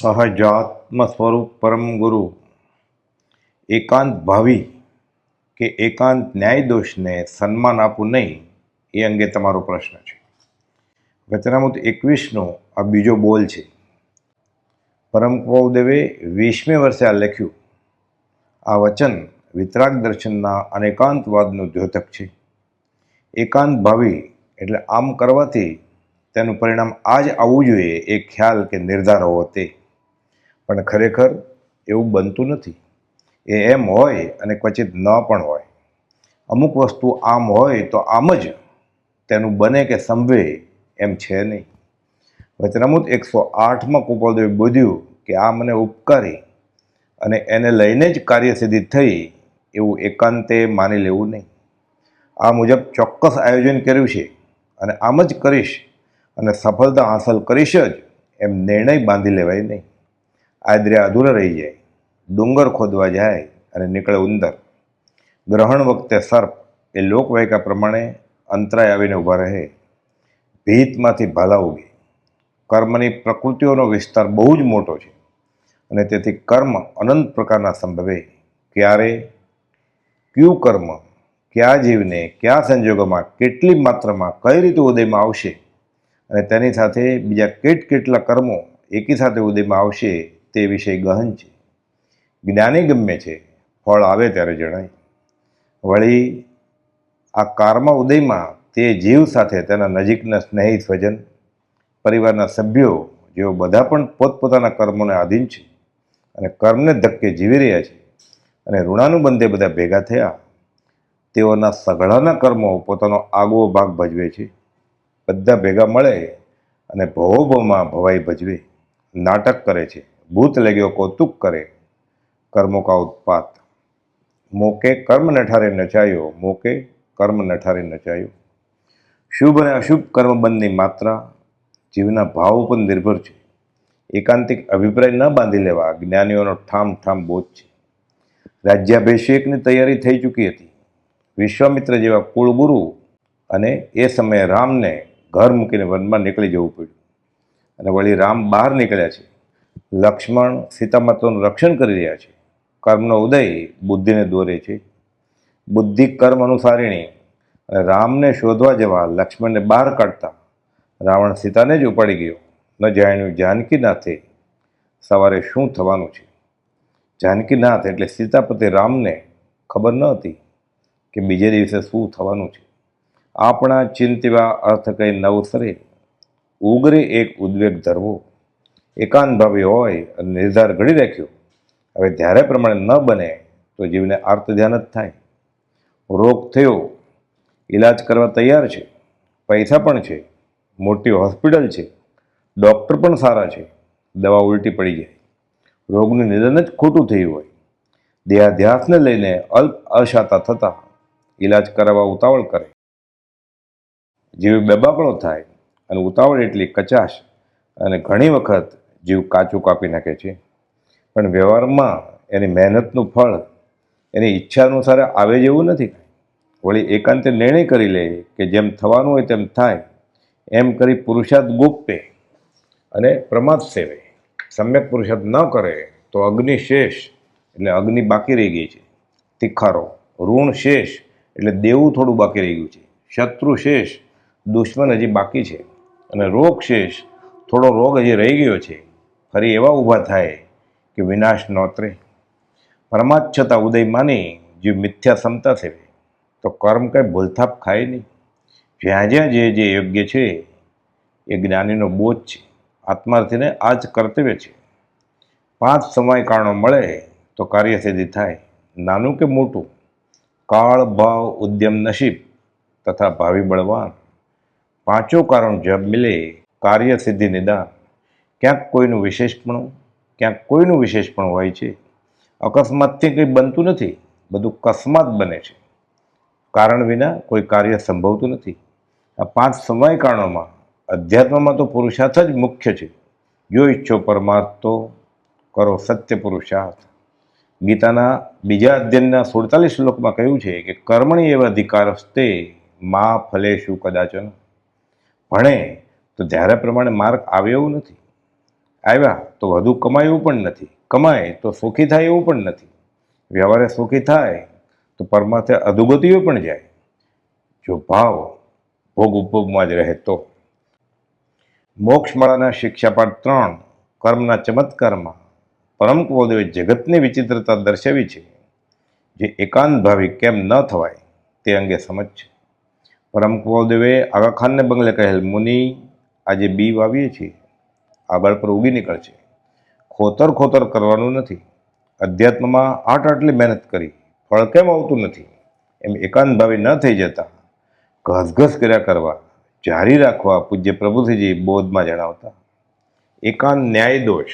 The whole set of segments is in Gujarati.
સહજાત્મ સ્વરૂપ પરમ ગુરુ. એકાંત ભાવી કે એકાંત ન્યાય દોષને સન્માન આપવું નહીં, એ અંગે તમારો પ્રશ્ન છે. વચનામૃત એકવીસનો આ બીજો બોલ છે. પરમ કૌદેવે વીસમી વર્ષે આ લખ્યું. આ વચન વિતરાગ દર્શનના અનેકાંતવાદનું દ્યોતક છે. એકાંત ભાવી એટલે આમ કરવાથી તેનું પરિણામ આ જ આવવું જોઈએ એ ખ્યાલ કે નિર્ધાર હોવો તે. પણ ખરેખર એવું બનતું નથી. એ એમ હોય અને ક્વચિત ન પણ હોય. અમુક વસ્તુ આમ હોય તો આમ જ તેનું બને કે સંભવે એમ છે નહીં. વચનામૃત એકસો આઠમાં કૃપાલદેવે બોધ્યું કે આ મને ઉપકારી અને એને લઈને જ કાર્યસિદ્ધિ થઈ એવું એકાંતે માની લેવું નહીં. આ મુજબ ચોક્કસ આયોજન કર્યું છે અને આમ જ કરીશ અને સફળતા હાંસલ કરીશ જ એમ નિર્ણય બાંધી લેવાય નહીં. આદરે અધૂરા રહી જાય. ડુંગર ખોદવા જાય અને નીકળે ઉંદર. ગ્રહણ વખતે સર્પ એ લોકવાયકા પ્રમાણે અંતરાય આવીને ઊભા રહે. ભીતમાંથી ભાલા ઉગે. કર્મની પ્રકૃતિઓનો વિસ્તાર બહુ જ મોટો છે અને તેથી કર્મ અનંત પ્રકારના સંભવે. ક્યારે? કયું કર્મ? કયા જીવને? કયા સંજોગોમાં? કેટલી માત્રામાં? કઈ રીતે ઉદયમાં આવશે? અને તેની સાથે બીજા કેટ કેટલા કર્મો એકી સાથે ઉદયમાં આવશે? તે વિષય ગહન છે. જ્ઞાની ગમે છે. ફળ આવે ત્યારે જણાય. વળી આ કારમાં ઉદયમાં તે જીવ સાથે તેના નજીકના સ્નેહી સ્વજન, પરિવારના સભ્યો જેઓ બધા પણ પોતપોતાના કર્મોને આધીન છે અને કર્મને ધક્કે જીવી રહ્યા છે અને ઋણાનુબંધે બધા ભેગા થયા, તેઓના સઘળાના કર્મો પોતાનો આગવો ભાગ ભજવે છે. બધા ભેગા મળે અને ભવોભવમાં ભવાઈ ભજવે, નાટક કરે છે. ભૂત લગ્યો, કૌતુક કરે. કર્મો કા ઉત્પાત. મોકે કર્મ નઠારે નચાયો, મોકે કર્મ નઠારે નચાયો. શુભ અને અશુભ કર્મ બંધની માત્રા જીવના ભાવ ઉપર નિર્ભર છે. એકાંતિક અભિપ્રાય ન બાંધી લેવા જ્ઞાનીઓનો ઠામ ઠામ બોધ છે. રાજ્યાભિષેકની તૈયારી થઈ ચૂકી હતી. વિશ્વામિત્ર જેવા કુળગુરુ અને એ સમયે રામને ઘર મૂકીને વનમાં નીકળી જવું પડ્યું. અને વળી રામ બહાર નીકળ્યા છે. લક્ષ્મણ સીતા માતાનું રક્ષણ કરી રહ્યા છે. કર્મનો ઉદય બુદ્ધિને દોરે છે. બુદ્ધિ કર્મ અનુસારીણી અને રામને શોધવા જવા લક્ષ્મણને બહાર કાઢતા રાવણ સીતાને જ ઉપાડી ગયો. ન જાણ્યું જાનકીનાથે સવારે શું થવાનું છે? જાનકીનાથ એટલે સીતાપતિ રામને ખબર ન હતી કે બીજે દિવસે શું થવાનું છે. આપણા ચિંતવા અર્થ કંઈ નવસરે ઉગરે એક ઉદ્વેગ ધરવો. એકાંત ભાવી હોય અને નિર્ધાર ઘડી રાખ્યો. હવે જ્યારે પ્રમાણે ન બને તો જીવને આર્ત ધ્યાન જ થાય. રોગ થયો, ઈલાજ કરવા તૈયાર છે, પૈસા પણ છે, મોટી હોસ્પિટલ છે, ડૉક્ટર પણ સારા છે, દવા ઉલટી પડી જાય. રોગનું નિદાન જ ખોટું થયું હોય. દેહાધ્યાસને લઈને અલ્પ અશાતા થતાં ઈલાજ કરાવવા ઉતાવળ કરે. જેવી બેબાકળો થાય અને ઉતાવળ એટલી કચાશ અને ઘણી વખત જીવ કાચું કાપી નાખે છે. પણ વ્યવહારમાં એની મહેનતનું ફળ, એની ઈચ્છા અનુસાર આવે જેવું નથી. વળી એકાંતે નિર્ણય કરી લે કે જેમ થવાનું હોય તેમ થાય, એમ કરી પુરુષાર્થ ગોપે અને પ્રમાદ સેવે. સમ્યક પુરુષાર્થ ન કરે તો અગ્નિ શેષ, એટલે અગ્નિ બાકી રહી ગઈ છે. તિખારો, ઋણ શેષ, એટલે દેવું થોડું બાકી રહી ગયું છે. શત્રુ શેષ, દુશ્મન હજી બાકી છે. અને રોગ શેષ, થોડો રોગ હજી રહી ગયો છે. ફરી એવા ઊભા થાય કે વિનાશ નોતરે પરમાત છતાં ઉદય માની જે મિથ્યા ક્ષમતા સેવે તો કર્મ કંઈ ભૂલથાપ ખાય નહીં. જ્યાં જ્યાં જે જે યોગ્ય છે, એ જ્ઞાનીનો બોધ છે. આત્માર્થીને આ જ કર્તવ્ય છે. પાંચ સમય કારણો મળે તો કાર્યસિદ્ધિ થાય. નાનું કે મોટું. કાળ, ભાવ, ઉદ્યમ, નસીબ તથા ભાવિ બળવાન. પાંચો કારણ જબ મિલે કાર્ય સિદ્ધિ નિદાન. ક્યાંક કોઈનું વિશેષપણું, ક્યાંક કોઈનું વિશેષપણું હોય છે. અકસ્માતથી કંઈ બનતું નથી, બધું કસ્માત બને છે. કારણ વિના કોઈ કાર્ય સંભવતું નથી. આ પાંચ સમય કારણોમાં અધ્યાત્મમાં તો પુરુષાર્થ જ મુખ્ય છે. જો ઈચ્છો પરમાર્થ તો કરો સત્ય પુરુષાર્થ ગીતાના બીજા અધ્યયનના સુડતાલીસ શ્લોકમાં કહ્યું છે કે કર્મણી એવા અધિકારસ્તે મા ફલેશું કદાચન. ભણે, તો ધ્યારે પ્રમાણે માર્ગ આવે એવું નથી આવ્યા તો વધુ કમાય પણ નથી. કમાય તો સુખી થાય એવું પણ નથી. વ્યવહારે સુખી થાય તો પરમાર્થે અધુગતિઓ પણ જાય. જો ભાવ ભોગ ઉપભોગમાં જ રહે તો. મોક્ષમાળાના શિક્ષાપાઠ ત્રણ, કર્મના ચમત્કારમાં પરમ કુવદેવે જગતની વિચિત્રતા દર્શાવી છે. જે એકાંત ભાવી કેમ ન થવાય તે અંગે સમજ છે. પરમ કુવદેવે આગાખાનને બંગલે કહેલ મુનિ આજે બી વાવીએ છીએ. આગળ પર ઉગી નીકળશે ખોતર ખોતર કરવાનું નથી. અધ્યાત્મમાં આટ આટલી મહેનત કરી ફળ કેમ આવતું નથી? એમ એકાંત ભાવે ન થઈ જતા ઘસઘસ કર્યા કરવા, જારી રાખવા પૂજ્ય પ્રભુજીજી બોધમાં જણાવતા, એકાંત ન્યાય દોષ.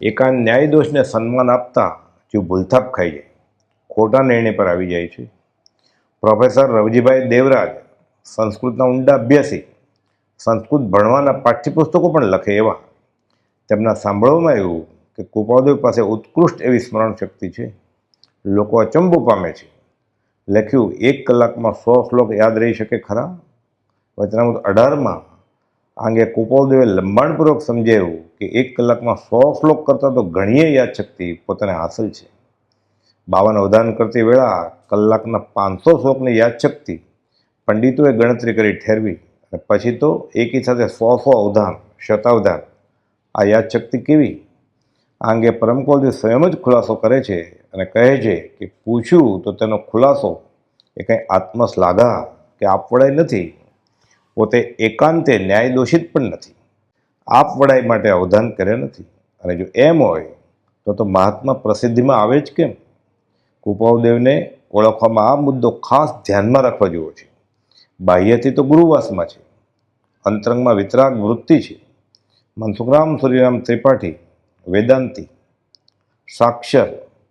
એકાંત ન્યાય દોષને સન્માન આપતા જો ભૂલથાપ ખાઈ જાય, ખોટા નિર્ણય પર આવી જાય છે. પ્રોફેસર રવજીભાઈ દેવરાજ, સંસ્કૃતના ઊંડા અભ્યાસી, સંસ્કૃત ભણવાના પાઠ્યપુસ્તકો પણ લખે એવા તેમના સાંભળવામાં આવ્યું કે કૃપાદેવ પાસે ઉત્કૃષ્ટ એવી સ્મરણ શક્તિ છે. લોકો અચંબો પામે છે. લખ્યું, એક કલાકમાં સો શ્લોક યાદ રહી શકે ખરા? વચનામૃત અઢારમાં આ અંગે કૃપાદેવે લંબાણપૂર્વક સમજાવ્યું કે એક કલાકમાં સો શ્લોક કરતાં તો ઘણીએ યાદશક્તિ પોતાને હાંસલ છે. બાવન અવધાન કરતી વેળા કલાકના પાંચસો શ્લોકની યાદશક્તિ પંડિતોએ ગણતરી કરી ઠેરવી અને પછી તો એકી સાથે સો સો અવધાન, શતાવધાન આ યાદશક્તિ કેવી? આ અંગે પરમકોલજી સ્વયં જ ખુલાસો કરે છે અને કહે છે કે પૂછ્યું તો તેનો ખુલાસો એ કંઈ આત્મશ્લાઘા કે આપવડાય નથી. પોતે એકાંતે ન્યાય દોષિત પણ નથી. આપવડાય માટે અવધાન કર્યા નથી. અને જો એમ હોય તો તો મહાત્મા પ્રસિદ્ધિમાં આવે જ કેમ? કુપાવદેવને ઓળખવામાં આ મુદ્દો ખાસ ધ્યાનમાં રાખવા જેવો છે. બાહ્યથી તો ગુરુવાસમાં છે. અંતરંગમાં વિતરાગ વૃત્તિ છે. મનસુખરામ સૂર્યરામ ત્રિપાઠી, વેદાંતી, સાક્ષર,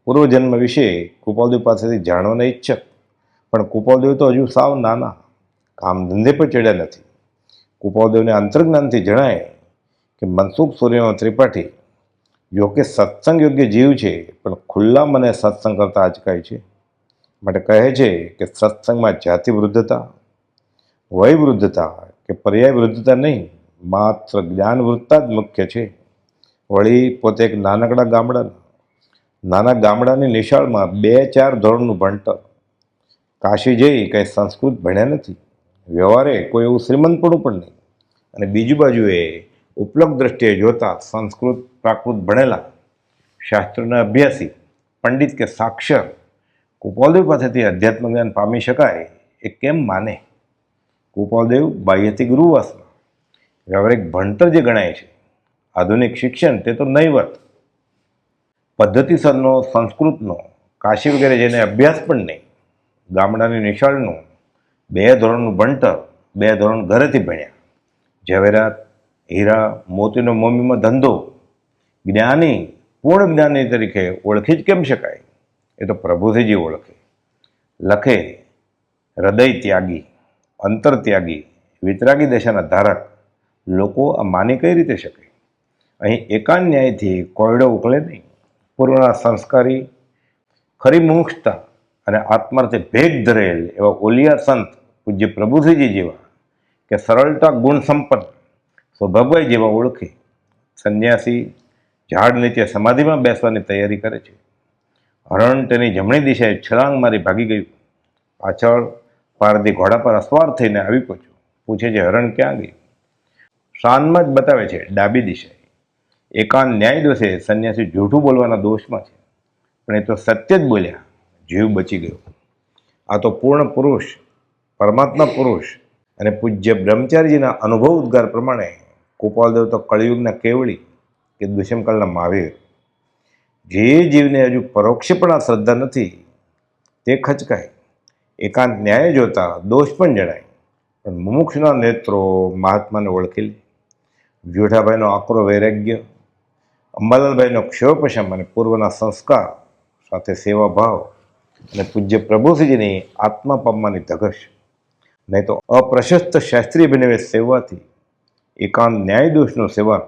પૂર્વજન્મ વિશે કૃપાલદેવ પાસેથી જાણવાના ઈચ્છક. પણ કૃપાલદેવ તો હજુ સાવ નાના, કામ ધંધે પર ચડ્યા નથી. કૃપાલદેવને અંતર્જ્ઞાનથી જણાય કે મનસુખ સૂર્યરામ ત્રિપાઠી કે સત્સંગ યોગ્ય જીવ છે, પણ ખુલ્લા મને સત્સંગ કરતા અચકાય છે. માટે કહે છે કે સત્સંગમાં જાતિ વૃદ્ધતા વય વૃદ્ધતા કે પર્યાય વૃદ્ધતા નહીં માત્ર જ્ઞાન વૃદ્ધતા જ મુખ્ય છે. વળી પોતે એક નાનકડા ગામડાના. નાના ગામડાની નિશાળમાં બે ચાર ધોરણનું ભણતર. કાશી જઈ કંઈ સંસ્કૃત ભણ્યા નથી. વ્યવહારે કોઈ એવું શ્રીમંતપણું પણ નહીં. અને બીજી બાજુએ ઉપલબ્ધ દ્રષ્ટિએ જોતા સંસ્કૃત, પ્રાકૃત ભણેલા શાસ્ત્રના અભ્યાસી, પંડિત કે સાક્ષર, કુપાલદેવ પાસેથી અધ્યાત્મ જ્ઞાન પામી શકાય એ કેમ માને? કુપાલદેવ બાહ્યથી ગુરુવાસમાં વ્યવહારિક ભણતર જે ગણાય છે, આધુનિક શિક્ષણ તે તો નહીવત. પદ્ધતિસરનો સંસ્કૃતનો, કાશી વગેરે જેને અભ્યાસ પણ નહીં, ગામડાની નિશાળનું, બે ધોરણનું ભણતર, બે ધોરણ ઘરેથી ભણ્યા. ઝવેરાત, હીરા, મોતીનો મમ્મીમાં ધંધો, જ્ઞાની, પૂર્ણ જ્ઞાની તરીકે ઓળખી જ કેમ શકાય? એ તો પ્રભુથી ઓળખે. લખે, હૃદય ત્યાગી, અંતર ત્યાગી, વિતરાગી દશાના ધારક લોકો આ માની કઈ રીતે શકે? અહીં એકાંત ન્યાયથી કોયડો ઉકળે નહીં. પૂર્વના સંસ્કારી, ખરી મુમુક્ષતા અને આત્માર્થે ભેદ ધરેલ એવા ઓલિયા સંત પૂજ્ય પ્રભુસિંહજી જેવા કે સરળતા ગુણ સંપન્ન સ્વભાવભાઈ જેવા ઓળખે, સંન્યાસી, ઝાડ નીચે સમાધિમાં બેસવાની તૈયારી કરે છે. હરણ તેની જમણી દિશાએ છલાંગ મારી ભાગી ગયું. પાછળ પારધી ઘોડા પર અસવાર થઈને આવી પહોંચ્યું. પૂછે છે, હરણ ક્યાં ગયું શાનમાં જ બતાવે છે, ડાબી દિશાએ. એકાંત ન્યાય દોષે સંન્યાસી જૂઠું બોલવાના દોષમાં છે. પણ એ તો સત્ય જ બોલ્યા, જીવ બચી ગયો. આ તો પૂર્ણ પુરુષ, પરમાત્મા પુરુષ અને પૂજ્ય બ્રહ્મચારીજીના અનુભવ ઉદ્ગાર પ્રમાણે ગોપાલદેવ તો કળિયુગના કેવળી કે દુષ્મકાળના મહાવીર. જે જીવને હજુ પરોક્ષપણા શ્રદ્ધા નથી, તે ખચકાય. એકાંત ન્યાય જોતા દોષ પણ જણાય. પણ મુમુક્ષના નેત્રો મહાત્માને ઓળખી લે જોઠાભાઈનો આકરો વૈરાગ્ય, અંબાલાલભાઈનો ક્ષયોપશમ અને પૂર્વના સંસ્કાર સાથે સેવાભાવ અને પૂજ્ય પ્રભુસિંહજીની આત્મા પામવાની ધગશ. નહીં તો અપ્રશસ્ત શાસ્ત્રીય અભિનવે સેવાથી એકાંત ન્યાયદોષનો સેવા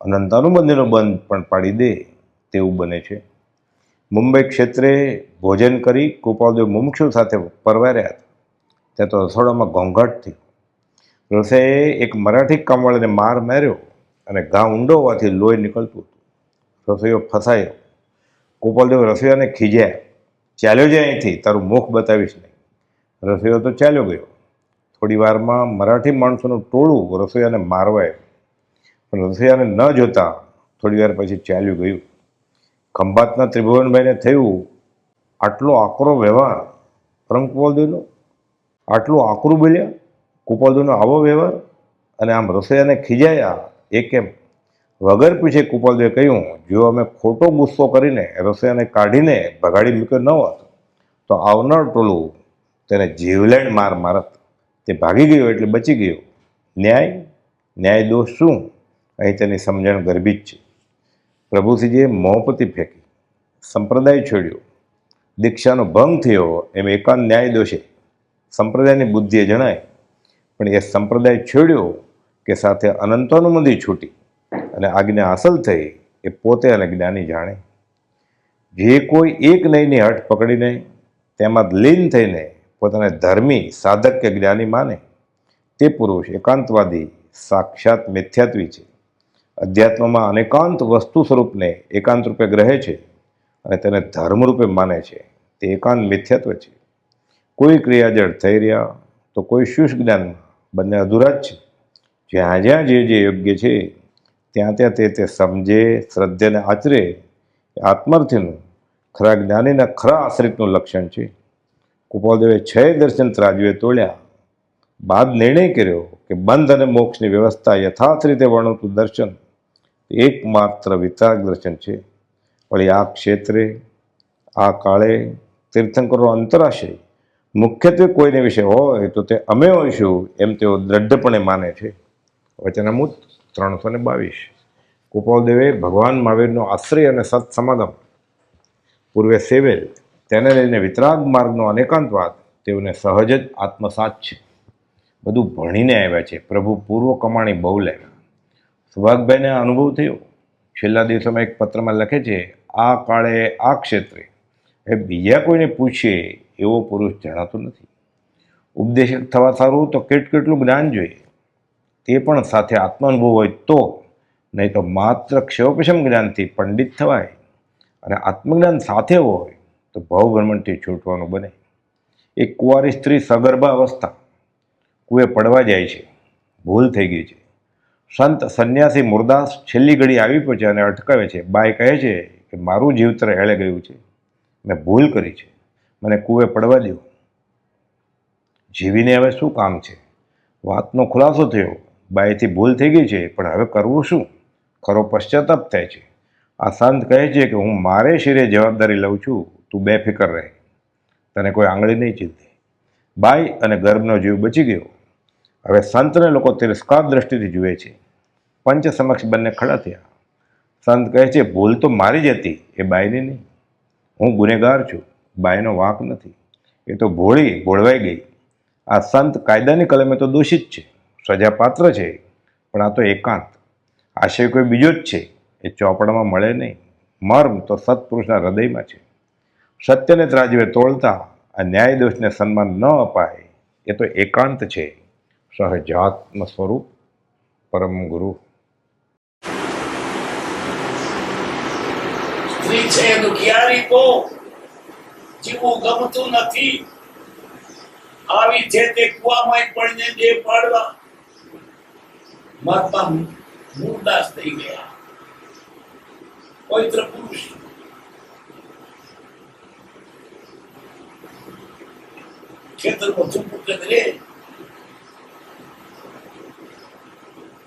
અનંત અનંતાનુબંધીનો બંધ પણ પાડી દે તેવું બને છે. મુંબઈ ક્ષેત્રે ભોજન કરી ગોપાલદેવ મુમુક્ષુ સાથે પરવાર્યા હતા. ત્યાં તો રસોડામાં ઘોંઘાટ થયો. રસોઈએ એક મરાઠી કામવાળાને માર માર્યો અને ઘા ઊંડો હોવાથી લોહી નીકળતું હતું. રસોઈયો ફસાયો. ગોપાલદેવ રસોઈયાને ખીજ્યા. ચાલ્યો જાય અહીંથી, તારું મુખ બતાવીશ નહીં. રસોઈયો તો ચાલ્યો ગયો. થોડી વારમાં મરાઠી માણસોનું ટોળું રસોઈયાને મારવા આવ્યું પણ રસોઈયાને ન જોતા થોડી વાર પછી ચાલ્યું ગયું. ખંભાતના ત્રિભુવનભાઈને થયું આટલો આકરો વ્યવહાર. પરમ કુપાલદેવનો આટલું આકરું બોલ્યા? કુપાલદેવનો આવો વ્યવહાર અને આમ રસોઈયાને ખીજાયા એ કેમ વગર પીછે કુપાલદેવે કહ્યું, જો અમે ખોટો ગુસ્સો કરીને રસોઈયાને કાઢીને ભગાડી મૂક્યો ન હોત, તો આવનાર ટોલું તેને જીવલેણ માર મારત. તે ભાગી ગયો એટલે બચી ગયો. ન્યાય ન્યાય દોષ શું? અહીં તેની સમજણ ગર્ભિત છે. પ્રભુસિંહજીએ મોહપતિ ફેંકી. સંપ્રદાય છોડ્યો. દીક્ષાનો ભંગ થયો એમ એકાંત ન્યાય દોષે. સંપ્રદાયની બુદ્ધિએ જણાય પણ એ સંપ્રદાય છોડ્યો કે સાથે અનંતાનુમતિ છૂટી અને આજ્ઞા હાંસલ થઈ એ પોતે અને જ્ઞાની જાણે. જે કોઈ એક નહીંની હઠ પકડીને તેમાં લીન થઈને પોતાને ધર્મી, સાધક કે જ્ઞાની માને. તે પુરુષ એકાંતવાદી, સાક્ષાત મિથ્યાત્વી છે. અધ્યાત્મમાં અનેકાંત વસ્તુ સ્વરૂપને એકાંત રૂપે ગ્રહે છે અને તેને ધર્મ રૂપે માને છે. તે એકાંત મિથ્યત્વ છે. કોઈ ક્રિયાજળ થઈ રહ્યા તો કોઈ શુષ્ક જ્ઞાનમાં બંને અધૂરા જ છે. જ્યાં જ્યાં જે જે યોગ્ય છે, ત્યાં ત્યાં તે તે સમજે શ્રદ્ધેને આચરે, એ ખરા જ્ઞાનીના ખરા આશ્રિતનું લક્ષણ છે. કુપાલદેવે છ દર્શન ત્રાજવે તોડ્યા. બાદ નિર્ણય કર્યો કે બંધ અને મોક્ષની વ્યવસ્થા યથાર્થ રીતે વર્ણવતું દર્શન એકમાત્ર વિતરાગ દર્શન છે. વળી આ ક્ષેત્રે, આ કાળે તીર્થંકરો અંતરાશય મુખ્યત્વે કોઈને વિશે હોય તો તે અમે હોઈશું એમ તેઓ દ્રઢપણે માને છે. વચનામૂત ત્રણસો ને બાવીસ. કુપાલદેવે ભગવાન મહાવીરનો આશ્રય અને સત્સમાગમ પૂર્વે સેવેલ તેને લઈને વિતરાગ માર્ગનો અનેકાંતવાદ તેઓને સહજ જ આત્મસાત છે. બધું ભણીને આવ્યા છે. પ્રભુ પૂર્વ કમાણી બહુ લાવ્યા સુભાગભાઈને અનુભવ થયો. છેલ્લા દિવસોમાં એક પત્રમાં લખે છે, આ કાળે આ ક્ષેત્રે. એ બીજા કોઈને પૂછીએ એવો પુરુષ જણાતો નથી. ઉપદેશક થવા સારું તો કેટ કેટલું જ્ઞાન જોઈએ. તે પણ સાથે આત્માનુભવ હોય તો, નહીં તો માત્ર ક્ષયોપશમ જ્ઞાનથી પંડિત થવાય અને આત્મજ્ઞાન સાથે હોય તો ભવભ્રમણથી છૂટવાનું બને. એક કુંવારી સ્ત્રી સગર્ભા અવસ્થા. કુએ પડવા જાય છે. ભૂલ થઈ ગઈ છે. સંત સંન્યાસી મુરદાસ છેલ્લી ઘડી આવી પહોંચ્યા અને અટકાવે છે. બાઈ કહે છે કે મારું જીવતર એળે ગયું છે. મેં ભૂલ કરી છે. મને કુવે પડવા દો જીવીને હવે શું કામ છે? વાતનો ખુલાસો થયો. બાઈથી ભૂલ થઈ ગઈ છે, પણ હવે કરવું શું? ખરો પશ્ચાતાપ થાય છે. આ સંત કહે છે કે હું મારે શિરે જવાબદારી લઉં છું, તું બેફિકર રહે. તને કોઈ આંગળી નહીં ચીંધે બાઈ અને ગર્ભનો જીવ બચી ગયો. હવે સંતને લોકો તિરસ્કાર દ્રષ્ટિથી જુએ છે. પંચ સમક્ષ બંને ખડા થયા. સંત કહે છે, ભૂલ તો મારી જ હતી, એ બાઈની નહીં. હું ગુનેગાર છું. બાઈનો વાંક નથી. એ તો ભોળી ભોળવાઈ ગઈ. આ સંત કાયદાની કલમે તો દોષિત છે. સજાપાત્ર છે. પણ આ તો એકાંત. આશય કોઈ બીજો જ છે. એ ચોપડામાં મળે નહીં. મર્મ તો સત્પુરુષના હૃદયમાં છે. સત્યને ત્રાજવે તોળતા આ ન્યાય દોષને સન્માન ન અપાય. એ તો એકાંત છે. સહજાત્મ સ્વરૂપ પરમ ગુરુ. સ્ત્રી છે દુખિયારી બહુ જીવવું ગમતું નથી. આવી છે તે કુવામાં પડીને જે પાડવા, મહાત્મા મૂળદાસ થઈ ગયા. પવિત્ર પુરુષ. ખેતરમાં ચૂપું કરે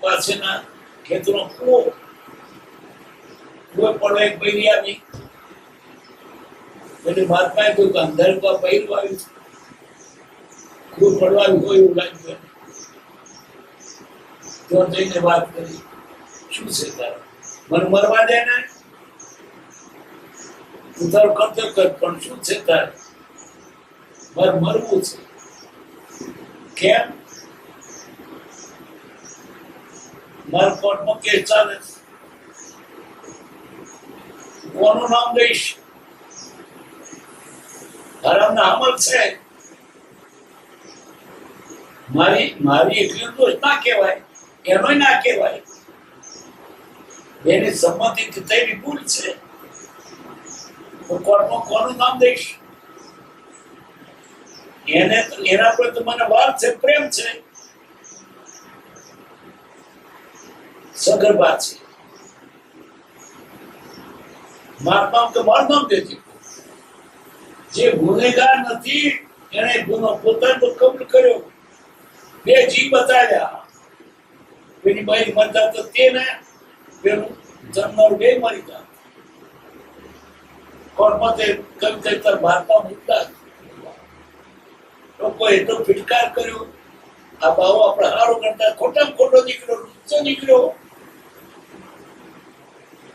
પાસેના ખેતરો કુવો. કુવે પણ એક પૈરી આવી. એટલે મહાત્માએ કોઈ અંધાર પહેલું આવ્યું કોઈ પડવાનું હોય એવું લાગ્યું તો જઈને વાત કરી, શું છે તારું? મને મરવા દે ને? તું તારું કર્તવ્ય કર, પણ શું છે તારે? મારે મરવું છે. કેમ? મારા કોર્ટમાં કેસ ચાલે કોનું નામ દઈશ હરામના અમલ છે. મારી મારી એકલી ના કહેવાય. એનો ના કહેવાય. એની સંમતિથી ભૂલ છે. હું કોર્ટમાં કોનું નામ દઈશ? એને એના પર તો મને વાર છે, પ્રેમ છે. સગર્ભા છે. મારું નામ તો મારું નામ દેજે. જે ગુનેગાર નથી એને ગુનો પોતાનો કબૂલ કર્યો. બે જી બતાવ્યા પેલી બાઈ મરતા તો તેને પેલું જન્મર બે મરી ગયા. કોર્ટમાં તે કહેતા ભારતમાં મુદ્દા લોકોએ એટલો ફિટકાર કર્યો. આ બાવો આપણે હારો કરતા ખોટા ખોટો નીકળ્યો નીચો નીકળ્યો.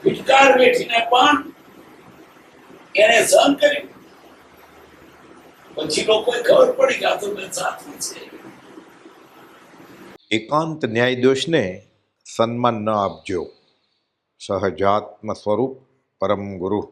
ફિટકાર વેઠીને પણ એને સહન કર્યું. પછી લોકોએ ખબર પડી કે આ તો મેં સાચું છે. એકાંત ન્યાયદોષને સન્માન ન આપજો. સહજાત્મ સ્વરૂપ પરમ ગુરુ.